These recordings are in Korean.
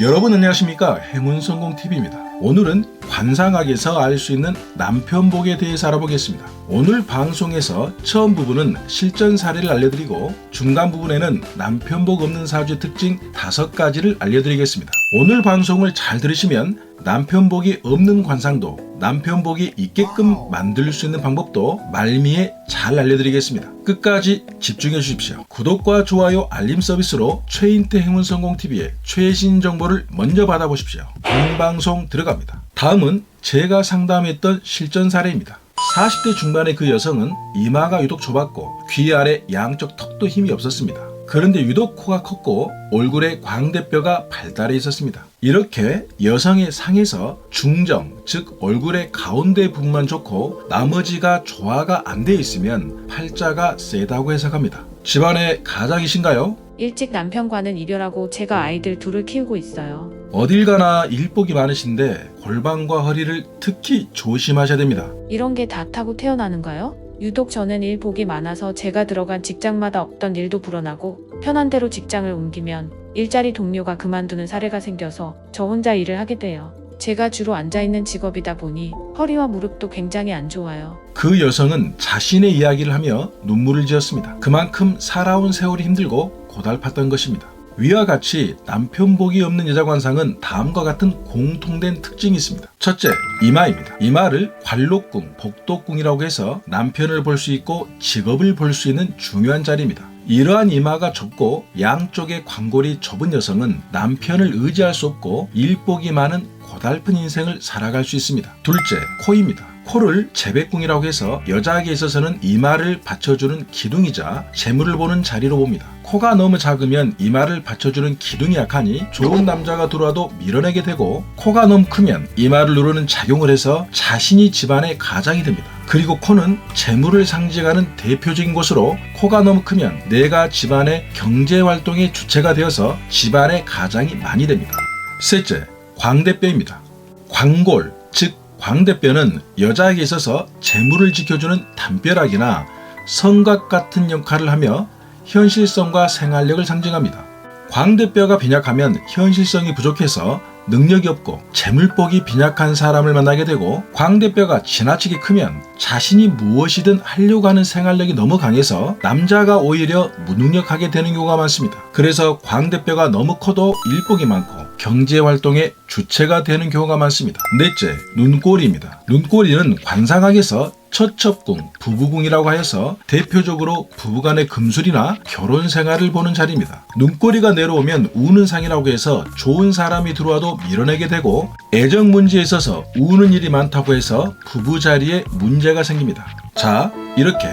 여러분 안녕하십니까 행운성공TV입니다. 오늘은 관상학에서 알 수 있는 남편복에 대해서 알아보겠습니다. 오늘 방송에서 처음 부분은 실전 사례를 알려드리고 중간 부분에는 남편복 없는 사주의 특징 다섯 가지를 알려드리겠습니다. 오늘 방송을 잘 들으시면 남편복이 없는 관상도 남편복이 있게끔 만들 수 있는 방법도 말미에 잘 알려드리겠습니다. 끝까지 집중해 주십시오. 구독과 좋아요 알림 서비스로 최인태 행운 성공TV의 최신 정보를 먼저 받아보십시오. 본방송 들어갑니다. 다음은 제가 상담했던 실전 사례입니다. 40대 중반의 그 여성은 이마가 유독 좁았고 귀 아래 양쪽 턱도 힘이 없었습니다. 그런데 유독 코가 컸고 얼굴에 광대뼈가 발달해 있었습니다. 이렇게 여성의 상에서 중정, 즉 얼굴의 가운데 부분만 좋고 나머지가 조화가 안 돼 있으면 팔자가 세다고 해석합니다. 집안의 가장이신가요? 일찍 남편과는 이별하고 제가 아이들 둘을 키우고 있어요. 어딜 가나 일복이 많으신데 골반과 허리를 특히 조심하셔야 됩니다. 이런 게 다 타고 태어나는가요? 유독 저는 일복이 많아서 제가 들어간 직장마다 없던 일도 불어나고 편한 대로 직장을 옮기면 일자리 동료가 그만두는 사례가 생겨서 저 혼자 일을 하게 돼요. 제가 주로 앉아있는 직업이다 보니 허리와 무릎도 굉장히 안 좋아요. 그 여성은 자신의 이야기를 하며 눈물을 지었습니다. 그만큼 살아온 세월이 힘들고 고달팠던 것입니다. 위와 같이 남편복이 없는 여자 관상은 다음과 같은 공통된 특징이 있습니다. 첫째, 이마입니다. 이마를 관록궁, 복도궁이라고 해서 남편을 볼 수 있고 직업을 볼 수 있는 중요한 자리입니다. 이러한 이마가 좁고 양쪽에 관골이 좁은 여성은 남편을 의지할 수 없고 일복이 많은 고달픈 인생을 살아갈 수 있습니다. 둘째, 코입니다. 코를 재배궁이라고 해서 여자에게 있어서는 이마를 받쳐주는 기둥이자 재물을 보는 자리로 봅니다. 코가 너무 작으면 이마를 받쳐주는 기둥이 약하니 좋은 남자가 들어와도 밀어내게 되고 코가 너무 크면 이마를 누르는 작용을 해서 자신이 집안의 가장이 됩니다. 그리고 코는 재물을 상징하는 대표적인 곳으로 코가 너무 크면 내가 집안의 경제 활동의 주체가 되어서 집안의 가장이 많이 됩니다. 셋째, 광대뼈입니다. 광골, 즉 광대뼈는 여자에게 있어서 재물을 지켜주는 담벼락이나 성곽 같은 역할을 하며 현실성과 생활력을 상징합니다. 광대뼈가 빈약하면 현실성이 부족해서 능력이 없고 재물복이 빈약한 사람을 만나게 되고 광대뼈가 지나치게 크면 자신이 무엇이든 하려고 하는 생활력이 너무 강해서 남자가 오히려 무능력하게 되는 경우가 많습니다. 그래서 광대뼈가 너무 커도 일복이 많고 경제 활동의 주체가 되는 경우가 많습니다. 넷째, 눈꼬리입니다. 눈꼬리는 관상학에서 처첩궁, 부부궁이라고 하여서 대표적으로 부부간의 금술이나 결혼 생활을 보는 자리입니다. 눈꼬리가 내려오면 우는 상이라고 해서 좋은 사람이 들어와도 밀어내게 되고 애정 문제에 있어서 우는 일이 많다고 해서 부부 자리에 문제가 생깁니다. 자, 이렇게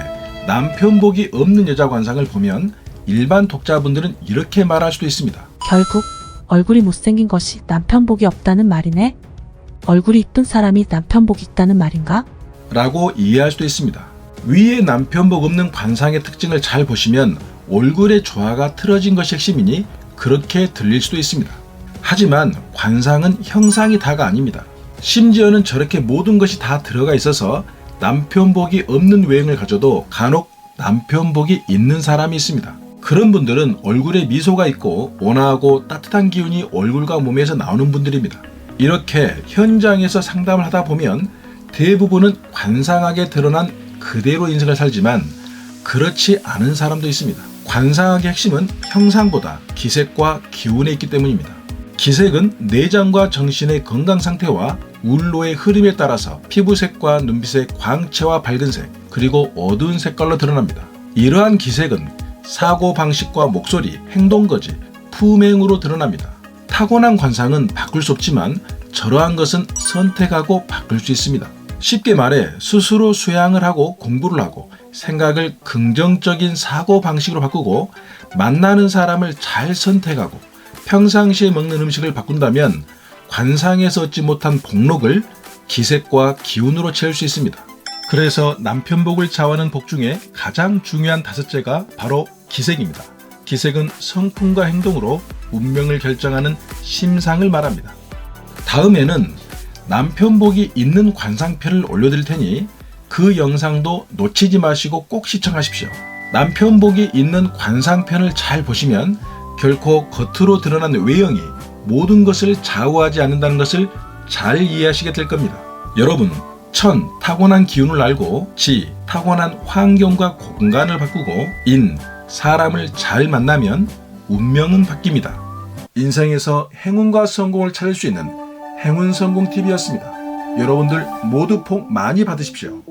남편복이 없는 여자 관상을 보면 일반 독자분들은 이렇게 말할 수도 있습니다. 결국 얼굴이 못생긴 것이 남편 복이 없다는 말이네. 얼굴이 이쁜 사람이 남편복이 있다는 말인가? 라고 이해할 수도 있습니다. 위에 남편복 없는 관상의 특징을 잘 보시면 얼굴의 조화가 틀어진 것이 핵심이니 그렇게 들릴 수도 있습니다. 하지만 관상은 형상이 다가 아닙니다. 심지어는 저렇게 모든 것이 다 들어가 있어서 남편복이 없는 외형을 가져도 간혹 남편복이 있는 사람이 있습니다. 그런 분들은 얼굴에 미소가 있고 온화하고 따뜻한 기운이 얼굴과 몸에서 나오는 분들입니다. 이렇게 현장에서 상담을 하다 보면 대부분은 관상하게 드러난 그대로 인생을 살지만 그렇지 않은 사람도 있습니다. 관상학의 핵심은 형상보다 기색과 기운에 있기 때문입니다. 기색은 내장과 정신의 건강 상태와 울로의 흐름에 따라서 피부색과 눈빛의 광채와 밝은색 그리고 어두운 색깔로 드러납니다. 이러한 기색은 사고 방식과 목소리, 행동 거지, 품행으로 드러납니다. 타고난 관상은 바꿀 수 없지만 저러한 것은 선택하고 바꿀 수 있습니다. 쉽게 말해 스스로 수양을 하고 공부를 하고 생각을 긍정적인 사고 방식으로 바꾸고 만나는 사람을 잘 선택하고 평상시에 먹는 음식을 바꾼다면 관상에서 얻지 못한 복록을 기색과 기운으로 채울 수 있습니다. 그래서 남편복을 자원하는 복 중에 가장 중요한 다섯째가 바로 기색입니다. 기색은 성품과 행동으로 운명을 결정하는 심상을 말합니다. 다음에는 남편복이 있는 관상표를 올려드릴 테니 그 영상도 놓치지 마시고 꼭 시청하십시오. 남편복이 있는 관상편을 잘 보시면 결코 겉으로 드러난 외형이 모든 것을 좌우하지 않는다는 것을 잘 이해하시게 될 겁니다. 여러분, 천, 타고난 기운을 알고 지, 타고난 환경과 공간을 바꾸고 인, 사람을 잘 만나면 운명은 바뀝니다. 인생에서 행운과 성공을 찾을 수 있는 행운 성공 TV였습니다. 여러분들 모두 복 많이 받으십시오.